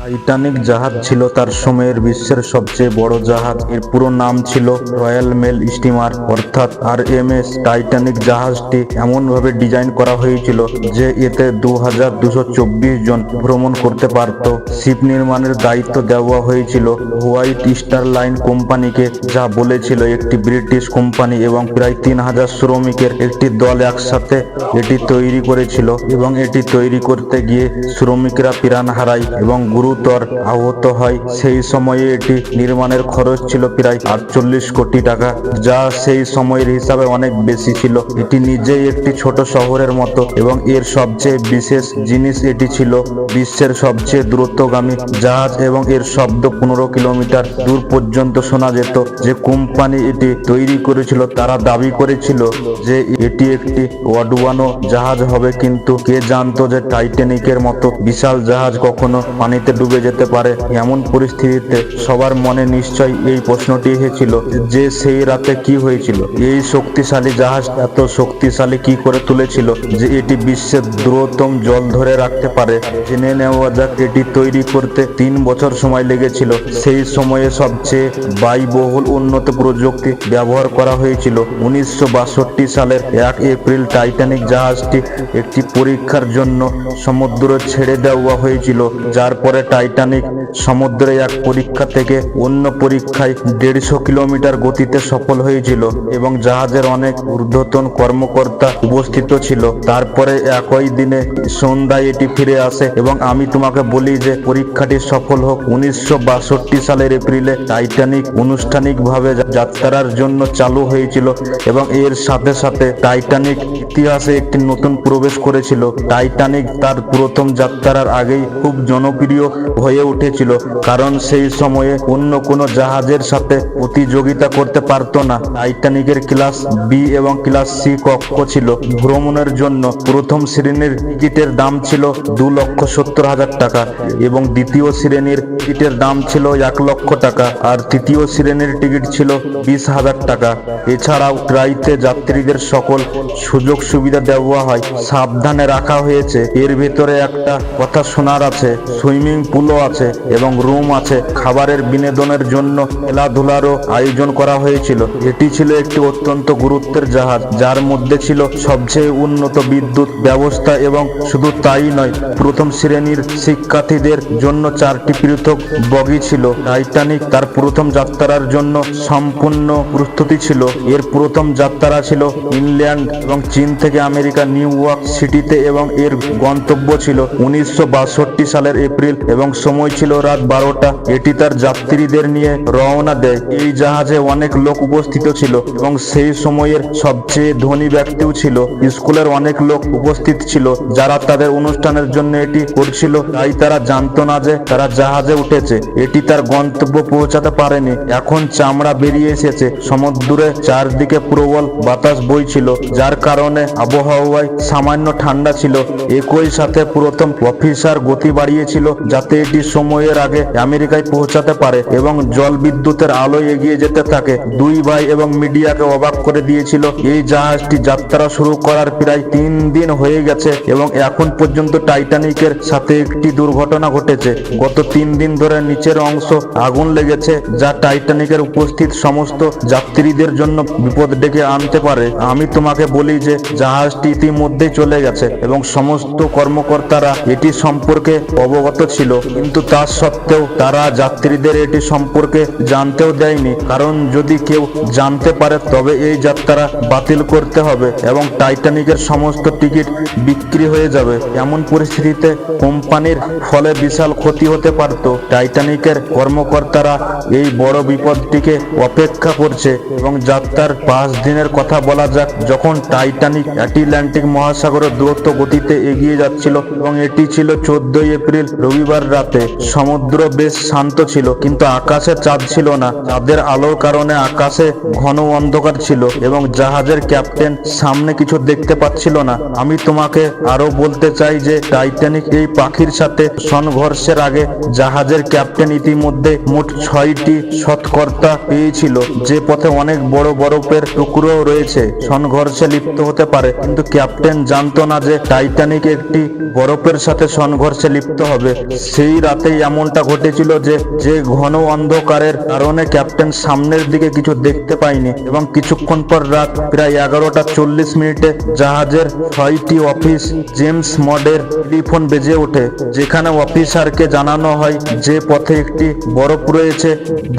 Titanic জাহাজ ছিল তার সময়ের বিশ্বের সবচেয়ে বড় জাহাজ। এর পুরো নাম ছিল রয়্যাল মেল স্টিমার। অর্থাৎ আর এম এস টাইটানিক জাহাজটি এমনভাবে ডিজাইন করা হয়েছিল যে এতে দু হাজার দুশো চব্বিশ জন ভ্রমণ করতে পারত। শিপ নির্মাণের দায়িত্ব দেওয়া হয়েছিল হোয়াইট স্টার লাইন কোম্পানিকে, যা বলেছিল একটি ব্রিটিশ কোম্পানি এবং প্রায় তিন হাজার শ্রমিকের একটি দল একসাথে এটি তৈরি করেছিল এবং এটি তৈরি করতে গিয়ে শ্রমিকরা প্রাণ হারায় এবং গুরুতর আহত হয়। সেই সময়ে এটি নির্মাণের খরচ ছিল প্রায় আটচল্লিশ কোটি টাকা, যা সেই সময়ের হিসাবে অনেক বেশি ছিল। এটি নিজেই একটি ছোট শহরের মতো এবং এর সবচেয়ে বিশেষ জিনিস এটি ছিল বিশ্বের সবচেয়ে দ্রুতগামী জাহাজ এবং এর শব্দ পনেরো কিলোমিটার দূর পর্যন্ত শোনা যেত। যে কোম্পানি এটি তৈরি করেছিল, তারা দাবি করেছিল যে এটি একটি অডুয়ানো জাহাজ হবে, কিন্তু কে জানতো যে টাইটানিকের মতো বিশাল জাহাজ কখনো পানিতে ডুবে যেতে পারে এমন পরিস্থিতিতে সবার মনে নিশ্চয় এই প্রশ্নটি এসেছিল যে সেই রাতে কি হয়েছিল? এই শক্তিশালী জাহাজ এত শক্তিশালী কি করে তুলেছিল যে এটি বিশ্বের দ্রুততম জল ধরে রাখতে পারে? জেনে নেওয়া যাক, এটি তৈরি করতে তিন বছর সময় লেগেছিল। সেই সময়ে সবচেয়ে ব্যয়বহুল উন্নত প্রযুক্তি ব্যবহার করা হয়েছিল। উনিশশো বাষট্টি সালের এক এপ্রিল টাইটানিক জাহাজটি একটি পরীক্ষার জন্য সমুদ্র ছেড়ে দেওয়া হয়েছিল, যার পরে টাইটানিক সমুদ্রে এক পরীক্ষা থেকে অন্য পরীক্ষায় দেড়শো কিলোমিটার গতিতে সফল হয়েছিল এবং জাহাজের অনেক ঊর্ধ্বতন কর্মকর্তা উপস্থিত ছিল। তারপরে একই দিনে সন্ধ্যায় এটি ফিরে আসে এবং আমি তোমাকে বলি যে পরীক্ষাটি সফল হোক। উনিশশো বাষট্টি সালের এপ্রিলে টাইটানিক আনুষ্ঠানিকভাবে যাত্রার জন্য চালু হয়েছিল এবং এর সাথে সাথে টাইটানিক ইতিহাসে একটি নতুন প্রবেশ করেছিল। টাইটানিক তার প্রথম যাত্রার আগেই খুব জনপ্রিয় হয়ে উঠেছিল, কারণ সেই সময়ে অন্য কোনো জাহাজের সাথে প্রতিযোগিতা করতে পারতো না। টাইটানিকের ক্লাস বি এবং ক্লাস সি কক্ষ ছিল। ভ্রমণের জন্য প্রথম শ্রেণির টিকিটের দাম ছিল দু লক্ষ সত্তর হাজার টাকা এবং দ্বিতীয় শ্রেণির টিকিটের দাম ছিল এক লক্ষ টাকা আর তৃতীয় শ্রেণির টিকিট ছিল বিশ হাজার টাকা। এছাড়াও ট্রাইতে যাত্রীদের সকল সুযোগ সুবিধা দেওয়া হয়। সাবধানে রাখা হয়েছে। এর ভেতরে একটা কথা শোনার আছে। সুইমিং পুলও আছে এবং রুম আছে। খাবারের বিনোদনের জন্য খেলাধুলারও আয়োজন করা হয়েছিল। এটি ছিল একটি অত্যন্ত গুরুত্বের জাহাজ, যার মধ্যে ছিল সবচেয়ে উন্নত বিদ্যুৎ ব্যবস্থা এবং শুধু তাই নয়, প্রথম শ্রেণির শিক্ষার্থীদের জন্য চারটি পৃথক বগি ছিল। টাইটানিক তার প্রথম যাত্রার জন্য সম্পূর্ণ প্রস্তুতি ছিল। এর প্রথম যাত্রা ছিল ইংল্যান্ড এবং চীন থেকে আমেরিকা নিউ ইয়র্ক সিটিতে এবং এর গন্তব্য ছিল উনিশশো বাষট্টি সালের এপ্রিল এবং সময় ছিল রাত বারোটা। এটি তার যাত্রীদের নিয়ে রওনা দেয়। এই জাহাজে অনেক লোক উপস্থিত ছিল এবং সেই সময়ের সবচেয়ে ধনী ব্যক্তিও ছিল। স্কুলের অনেক লোক উপস্থিত ছিল যারা তাদের অনুষ্ঠানের জন্য এটি করছিল। তাই তারা জানতো না যে তারা জাহাজে উঠেছে। এটি তার গন্তব্য পৌঁছাতে পারেনি। এখন চামড়া বেরিয়ে এসেছে। সমুদ্রে চারদিকে প্রবল বাতাস বইছিল, যার কারণে আবহাওয়ায় সামান্য ঠান্ডা ছিল। একই সাথে প্রথম অফিসার গতি বাড়িয়েছিল যাতে এটি সময়ের আগে আমেরিকায় পৌঁছাতে পারে এবং জল বিদ্যুতের আলোয় এগিয়ে যেতে থাকে। দুই ভাই এবং মিডিয়াকে অবাক করে দিয়েছিল, এই জাহাজটি যাত্রা শুরু করার প্রায় তিন দিন হয়ে গেছে এবং এখন পর্যন্ত টাইটানিকের সাথে একটি দুর্ঘটনা ঘটেছে। গত তিন দিন ধরে নিচের অংশ আগুন লেগেছে, যা টাইটানিকের উপস্থিত সমস্ত যাত্রীদের জন্য বিপদ ডেকে আনতে পারে। আমি তোমাকে বলি যে, জাহাজটি ইতিমধ্যেই চলে গেছে এবং সমস্ত কর্মকর্তারা এটি সম্পর্কে অবগত ছিল। কিন্তু তা সত্ত্বেও তারা যাত্রীদের এটি সম্পর্কে জানতেও দেয়নি। কারণ যদি কেউ জানতে পারে, তবে এই যাত্রা বাতিল করতে হবে এবং টাইটানিকের সমস্ত টিকিট বিক্রি হয়ে যাবে। এমন পরিস্থিতিতে কোম্পানির ফলে বিশাল ক্ষতি হতে পারত। টাইটানিকের কর্মকর্তারা এই বড় বিপদটিকে অপেক্ষা করছে এবং যাত্রার পাঁচ দিনের কথা বলা যাক, যখন টাইটানিক অ্যাটলান্টিক মহাসাগরের দূরত্ব গতিতে এগিয়ে যাচ্ছিল এবং এটি ছিল চোদ্দই এপ্রিল রবিবার রাতে সমুদ্র বেশ শান্ত ছিল, কিন্তু আকাশে চাঁদ ছিল না। চাঁদের আলোর কারণে আকাশে ঘন অন্ধকার ছিল এবং জাহাজের ক্যাপ্টেন সামনে কিছু দেখতে পাচ্ছিল না। আমি তোমাকে আরও বলতে চাই যে, টাইটানিক এই পাখির সাথে সংঘর্ষের আগে জাহাজের ক্যাপ্টেন ইতিমধ্যে মোট ছয়টি সৎকর্তা পেয়েছিল, যে পথে অনেক বড় বরফের টুকরো রয়েছে। সংঘর্ষে লিপ্ত হতে পারে, কিন্তু ক্যাপ্টেন জানতো না যে, টাইটানিক একটি বরফের সাথে সংঘর্ষে লিপ্ত হবে। সেই রাতেই এমনটা ঘটেছিল যে যে ঘন অন্ধকারের কারণে ক্যাপ্টেন সামনের দিকে কিছু দেখতে পায়নি এবং কিছুক্ষণ পর রাত প্রায় এগারোটা চল্লিশ মিনিটে জাহাজের ছয়টি অফিস জেমস মডের টেলিফোন বেজে ওঠে, যেখানে অফিসারকে জানানো হয় যে পথে একটি বরফ রয়েছে,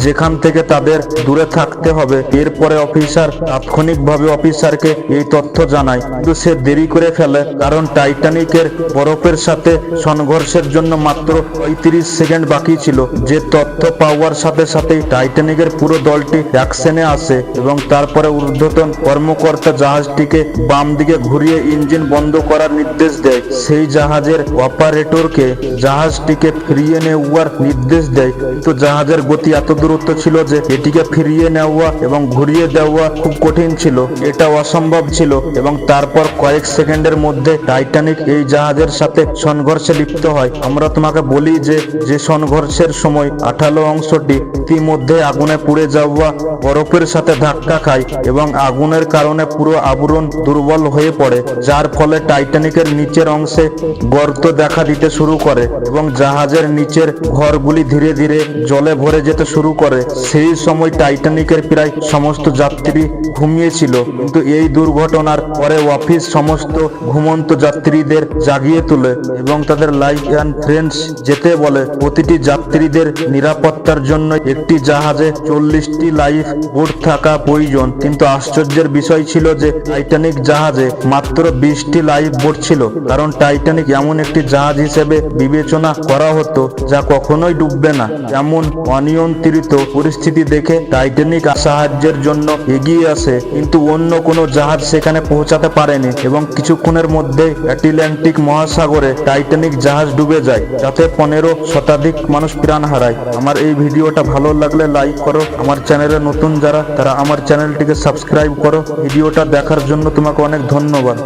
যেখান থেকে তাদের দূরে থাকতে হবে। এরপরে অফিসার তাৎক্ষণিকভাবে অফিসারকে এই তথ্য জানায়, কিন্তু সে দেরি করে ফেলে, কারণ টাইটানিকের বরফের সাথে সংঘর্ষের জন্য মাত্র পঁয়ত্রিশ সেকেন্ড বাকি ছিল। যে তথ্য পাওয়ার সাথে সাথেই টাইটানিকের পুরো দলটি অ্যাকশনে আসে এবং তারপরে ঊর্ধ্বতন কর্মকর্তা জাহাজটিকে বাম দিকে ঘুরিয়ে ইঞ্জিন বন্ধ করার নির্দেশ দেয়। সেই জাহাজের অপারেটরকে জাহাজটিকে ফিরিয়ে নেওয়ার নির্দেশ দেয়। কিন্তু জাহাজের গতি এত দূরত্ব ছিল যে এটিকে ফিরিয়ে নেওয়া এবং ঘুরিয়ে দেওয়া খুব কঠিন ছিল। এটা অসম্ভব ছিল এবং তারপর কয়েক সেকেন্ডের মধ্যে টাইটানিক এই জাহাজের সাথে সংঘর্ষে লিপ্ত হয়। আমরা তোমাকে বলি যে যে সংঘর্ষের সময় আঠালো অংশটি ইতিমধ্যে আগুনে পুড়ে যাওয়া বরফের সাথে ধাক্কা খায় এবং আগুনের কারণে পুরো আবরণ দুর্বল হয়ে পড়ে, যার ফলে টাইটানিকের নিচের অংশে গর্ত দেখা দিতে শুরু করে এবং জাহাজের নিচের ঘরগুলি ধীরে ধীরে জলে ভরে যেতে শুরু করে। সেই সময় টাইটানিকের প্রায় সমস্ত যাত্রী ঘুমিয়েছিল, কিন্তু এই দুর্ঘটনার পরে অফিস সমস্ত ঘুমন্ত যাত্রীদের জাগিয়ে তোলে এবং তাদের লাইফ অ্যান্ড ফ্রেন্ডস যেতে বলে, প্রতিটি যাত্রীদের নিরাপত্তার জন্য একটি জাহাজে চল্লিশটি লাইফ বোট থাকা প্রয়োজন। কিন্তু আশ্চর্যের বিষয় ছিল যে, টাইটানিক জাহাজে মাত্র বিশটি লাইফ বোট ছিল। কারণ টাইটানিক এমন একটি জাহাজ হিসেবে বিবেচনা করা হতো যা কখনোই ডুববে না। এমন অনিয়ন্ত্রিত পরিস্থিতি দেখে টাইটানিক সাহায্যের জন্য এগিয়ে আসে, কিন্তু অন্য কোনো জাহাজ সেখানে পৌঁছাতে পারেনি এবং কিছুক্ষণের মধ্যে অ্যাটলান্টিক মহাসাগরে টাইটানিক জাহাজ ডুবে যায়। যাতে পনেরো শতাধিক মানুষ প্রাণ হারায়। আমার এই ভিডিওটা ভালো লাগলে লাইক করো। আমার চ্যানেলে নতুন যারা, তারা আমার চ্যানেলটিকে সাবস্ক্রাইব করো। ভিডিওটা দেখার জন্য তোমাকে অনেক ধন্যবাদ।